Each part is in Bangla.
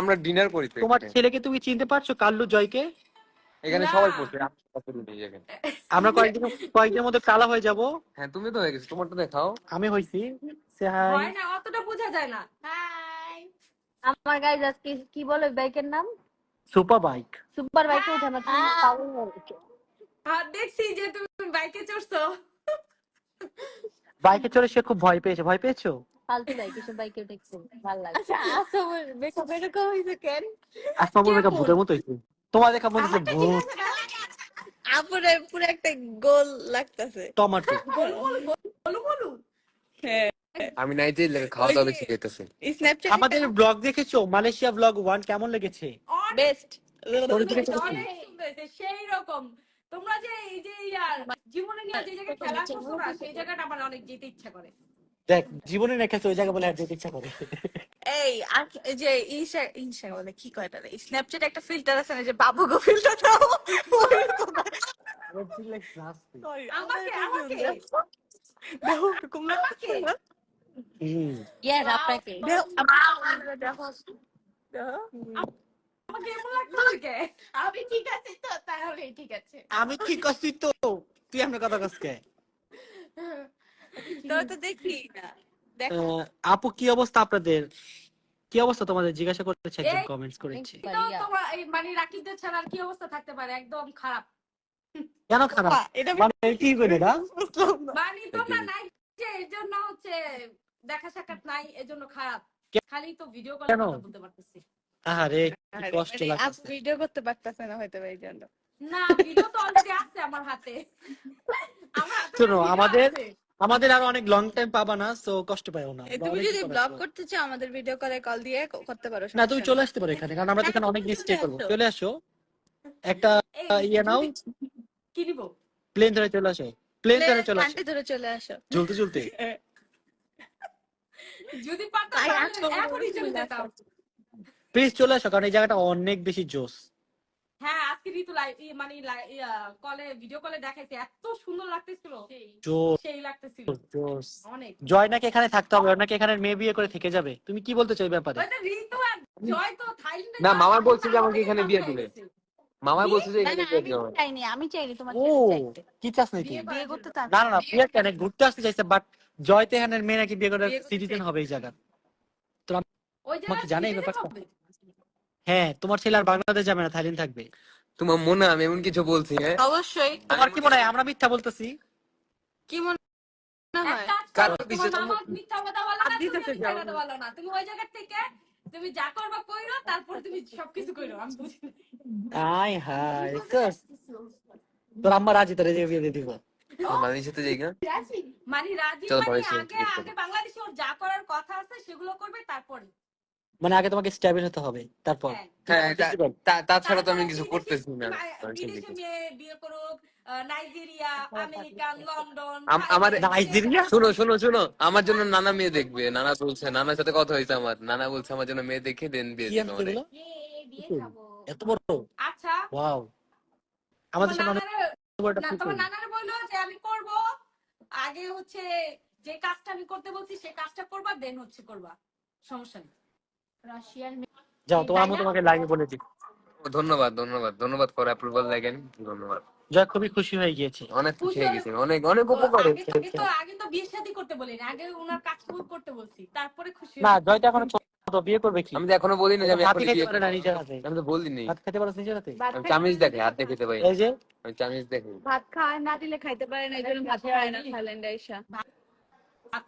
আমরা ডিনার করি তো তোমার এখানে। ছেলেকে তুমি চিনতে পারছ কাল্লু জয়কে? এখানে না। সবাই পড়ছে আমি কখনো নেই এখানে। আমরা কয়েকদিন কয়েকদিনের মধ্যে কালা হয়ে যাব। হ্যাঁ তুমি তো হয়ে গেছো তোমারটা দেখাও। আমি হইছি। সে হাই হয় না অতটা বোঝা যায় না। হাই আমার গাইজ আজকে কি বলে বাইকের নাম? সুপার বাইক সুপার বাইকে উঠে আমার তুমি পাগল হয়ে গেছো। আর দেখছি যে তুমি বাইকে চড়ছো। বাইকে চড়ে সে খুব ভয় পেয়েছে। ভয় পেয়েছ? ফালতু বাইক এসব বাইকে উঠেছে ভালো লাগে। আচ্ছা মেকআপ এরকম হয়েছে কেন? ভূতের মতো হইছে। তোমার দেখা মনে হচ্ছে ভূত। আপুরে পুরো একটা গোল লাগতেছে। টমাটো। বলু বলু বলু বলু হ্যাঁ। আমি নাইজে খাওয়া দাওয়া শিখাইতেছি স্ন্যাপচ্যাট আমাদের ব্লগ দেখেছ? মালয়েশিয়া ব্লগ ওয়ান কেমন লেগেছে? বেস্ট সেই রকম। তোমরা যে এই যে ইয়ার জীবনে নিয়ে যে জায়গায় খেলা করছ না সেই জায়গাটা আমার অনেক যেতে ইচ্ছা করে। দেখ জীবনে রেখেছে ওই জায়গা বলে আর যেতে ইচ্ছা করে। এই আর এই যে ইনস্টা ইনস্টা বলে কি কয় এটা স্ন্যাপচ্যাট একটা ফিল্টার আছে না যে বাবু গো ফিল্টার দাও। আমি ঠিক আছে তো তাহলে ঠিক আছে। আমি কি করছি তো। তুই আমরা কথা কসকে তোরা তো দেখি না। দেখো। আপু কি অবস্থা আপনাদের? কি অবস্থা তোমাদের? জিজ্ঞাসা করতেছে একজন কমেন্টস করেছে। তো মানে রাকিবদের ছাড়া আর কি অবস্থা থাকতে পারে? একদম খারাপ। কেন খারাপ? এটা মানে কি করে না? না। মানে তোমরা নাই যে এর জন্য হচ্ছে দেখা সাক্ষাৎ নাই এর জন্য খারাপ খালি তো ভিডিও কলে বলতে পারতেছি। আরে কি কষ্ট আপু লাগছে ভিডিও করতে পারতেছে না হয়তো এই জন্য। না ভিডিও তো অলরেডি আছে আমার হাতে। আমার শোনো, আমাদের-। আমাদের আর অনেক লং টাইম পাবা না সো কষ্ট পাইও না। তুমি যদি ব্লগ করতে চাও আমাদের ভিডিও কলে কল দিয়ে করতে পারো না তুমি চলে আসতে পারো এখানে কারণ আমরা তো এখানে অনেক দিন চলে স্টে করব। আসো। চলে আসো। একটা ইয়ে নাও। কি নিব? প্লেন ধরে চলে আসো। প্লেন ধরে চলে আসো। ধরে চলে আসো। ঝুলতে ঝুলতে। যদি পারতাম প্লিজ চলে আসো কারণ এই জায়গাটা অনেক বেশি জোস হ্যাঁ আজকে ঋতু লাইভ মানে কলে ভিডিও কলে দেখাইছে। এত সুন্দর লাগতেছিল। সেই। লাগতেছিল। অনেক। জয় নাকি এখানে থাকতে হবে ওর নাকি এখানে মেয়ে বিয়ে করে থেকে যাবে? তুমি কি বলতে চাই ব্যাপারে? ঋতু আর জয় তো থাইল্যান্ডে না, মামা বলছে যে আমাকে এখানে বিয়ে দিবে। মামা বলছে যে এখানে বিয়ে আমি দিও চাইনি আমি চাইনি তোমার কি চাস নাকি? বিয়ে বিয়ে করতে না না না বিয়ে কেন? ঘুরতে আসতে চাইছে বাট জয় তো এখানে মেয়ে নাকি বিয়ে করে সিটিজেন হবে এই জায়গা আমাকে জানে এই ব্যাপারটা? হ্যাঁ তোমার ছেলে আর বাংলাদেশ যাবে না থাইল্যান্ড থাকবে। তোমার মনে আমি এমন কিছু বলছি হ্যাঁ? অবশ্যই। তোমার কি মনে হয়? আমরা মিথ্যা বলতেছি। কি মনে হয়? কার তোমার পিছে তো- মামা মিথ্যা কথা বলে না, দিতে মিথ্যা কথা বলো না। তুমি ওই জায়গা থেকে তুমি যা করবা কইরো তারপর তুমি সবকিছু কইরো। আমি বুঝি আয় কস তোর আম্মা রাজি তোর এই বিয়ে দিয়ে দিব। মালয়েশিয়াতে যাই না? মানে রাজি মানে আগে ঠিক আগে বাংলাদেশে ওর যা করার কথা আছে সেগুলো করবে তারপরে। মানে আগে তোমাকে স্ট্যাবল হতে হবে তারপর। হ্যাঁ। হ্যাঁ তাছাড়া তো আমি কিছু করতেছি না। বিয়ে করুক নাইজেরিয়া আমেরিকান লন্ডন আমার নাইজেরিয়া? শোনো শোনো শোনো আমার জন্য নানা মেয়ে দেখবে নানা বলছে নানার সাথে কথা হয়েছে আমার নানা বলছে আমার জন্য মেয়ে দেখে দেন বিয়ে কি আমারে। বলো বিয়ে খাব। এত বড়। আচ্ছা। ওয়াও। আমাদের তোমার অনেক নানারে- বড় একটা না, পুকুর তোমার নানারে বলল যে আমি করব। আগে হচ্ছে যে কাজটা আমি করতে বলছি সেই কাজটা করবা দেন হচ্ছে করবা। সমস্যা নেই। রাশিয়ার যাও তোমার আম্মু তোমাকে লাইভে বলে দিই। ধন্যবাদ ধন্যবাদ ধন্যবাদ ফর অ্যাপ্রুভাল দেখেন ধন্যবাদ। জয় খুবই খুশি হয়ে গিয়েছে। অনেক খুশি হয়ে গেছি অনেক অনেক উপকার আগে তো আগে তো বিয়ে শাদী করতে বলিনি আগে ওনার কাজ করতে বলছি তারপরে খুশি না জয় তো এখনও ছোট বিয়ে করবে কি? আমি তো এখনও বলি না যে আমি খেতে বিয়ে পারে না। নিজের হাতে? আমি তো বলিনি। ভাত খেতে পারো নিজের হাতে? আমি চামিচ দেখে হাত দেখে পাই এই যে? আমি চামিচ দেখে। ভাত খাওয়ায় না দিলে খাইতে পারে না এই জন্য ভাত খাওয়ায় না থাইল্যান্ডে এসা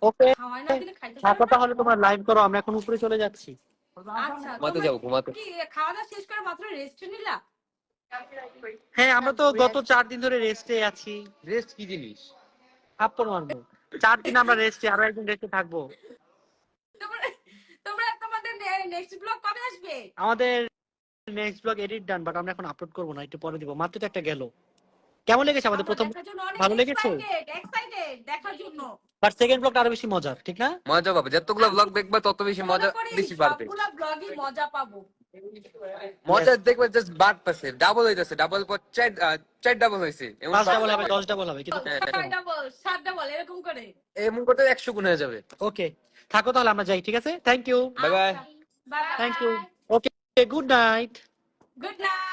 ওকে। খাওয়াই না দিলে খাইতে না। তাহলে তোমার লাইভ করো আমরা এখন উপরে চলে যাচ্ছি। ঘুমাতে তোমরা যাব ঘুমাতে। খাওয়া দাওয়া শেষ করে মাত্র রেস্ট নিলা হ্যাঁ আমরা তো গত চার দিন ধরে রেস্টে আছি। রেস্ট কি জিনিস? থাপ্পড় মারবো। চার দিন আমরা রেস্টে আরও একদিন রেস্টে থাকব। তোমরা তোমরা তোমাদের নেক্সট ব্লগ কবে আসবে? আমাদের next blog edit done but আমরা এখন আপলোড করব না একটু পরে দিব। মাত্র তো একটা গেল। কেমন লেগেছে আমাদের প্রথম? ভালো লেগেছে? দেখার জন্য। বাট সেকেন্ড ব্লগটা আরও বেশি মজার ঠিক না? মজা পাবে। যতগুলো ব্লগ দেখবে তত বেশি মজা বেশি বাড়বে। ব্লগই মজা পাবো। মজা দেখবে জাস্ট বাড়তেছে। ডাবল হইতেছে। ডাবল পর চার ডাবল হয়েছে। এমন পাঁচ ডাবল হবে দশ ডাবল হবে কিন্তু হ্যাঁ, ডাবল সাত ডাবল এরকম করে। এমন করতে একশো গুণ হয়ে যাবে। ওকে। থাকো তাহলে আমরা যাই ঠিক আছে? Thank you bye bye bye thank you okay good night good night